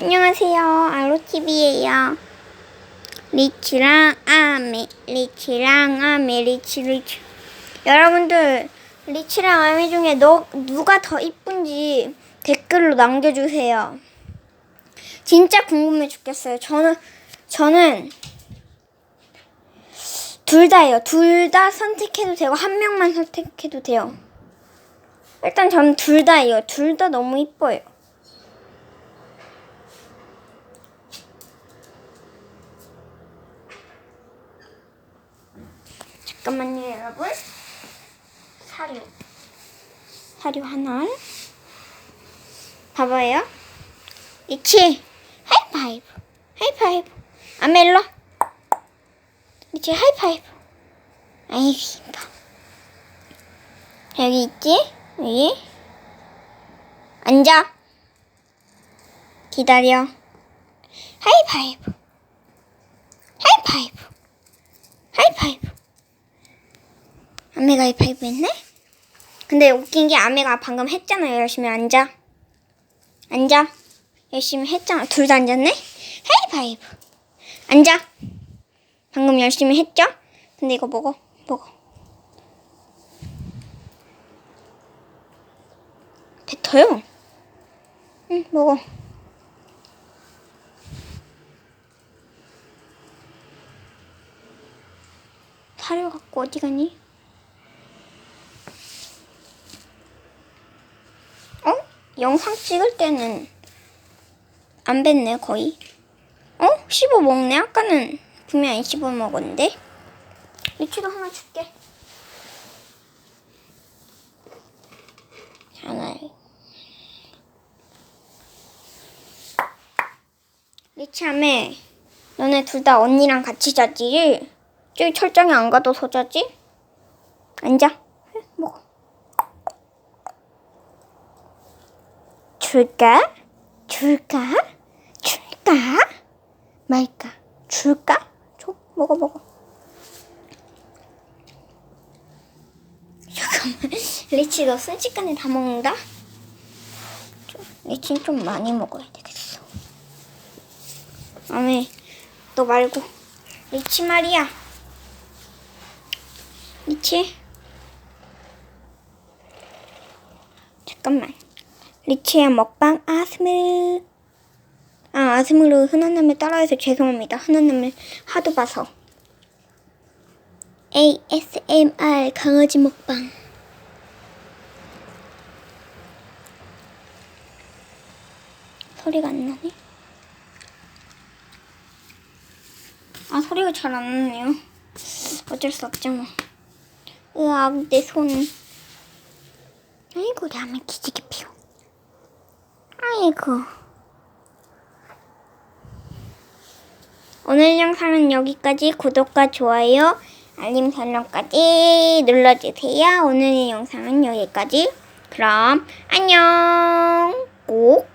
안녕하세요. 아로TV예요. 리치랑 아미, 리치랑 아미, 리치, 리치. 여러분들, 리치랑 아미 중에 너, 누가 더 이쁜지 댓글로 남겨주세요. 진짜 궁금해 죽겠어요. 저는, 저는 둘 다예요. 둘 다 선택해도 되고, 한 명만 선택해도 돼요. 일단 저는 둘 다예요. 둘 다 너무 이뻐요. 잠깐만요, 여러분. 사료. 사료 하나. 봐봐요. 리치, 하이파이브. 하이파이브. 아멜로. 리치, 하이파이브. 아이, 이뻐. 여기 있지? 여기. 앉아. 기다려. 하이파이브. 하이파이브. 아메가 하이파이브 했네? 근데 웃긴 게 아메가 방금 했잖아요. 열심히 앉아. 앉아. 열심히 했잖아. 둘 다 앉았네? 하이파이브. 앉아. 방금 열심히 했죠? 근데 이거 먹어. 먹어. 뱉어요. 응, 먹어. 사료 갖고 어디 가니? 어? 영상 찍을 때는 안 뱉네 거의. 어? 씹어 먹네. 아까는 분명 안 씹어 먹었는데. 리치도 하나 줄게. 하나. 리치함에 너네 둘 다 언니랑 같이 자지? 저기 철장에 안 가둬서 자지? 앉아. 응, 먹어. 줄까? 줄까? 줄까? 말까? 줄까? 줘. 먹어 먹어. 잠깐만. 리치 너 순식간에 다 먹는다? 좀, 리치는 좀 많이 먹어야 되겠어. 아메, 너 말고. 리치 말이야. 리치? 잠깐만. 리치의 먹방 아스므르. 아, 아스므르 흔한남을 따라해서 죄송합니다. 흔한남을 하도 봐서. ASMR 강아지 먹방. 소리가 안 나네. 아, 소리가 잘 안 나네요. 어쩔 수 없죠, 뭐. 으악, 내 손. 아이고, 라면 기지개 피워. 아이고. 오늘 영상은 여기까지 구독과 좋아요, 알림 설정까지 눌러주세요. 오늘 영상은 여기까지. 그럼 안녕. 꼭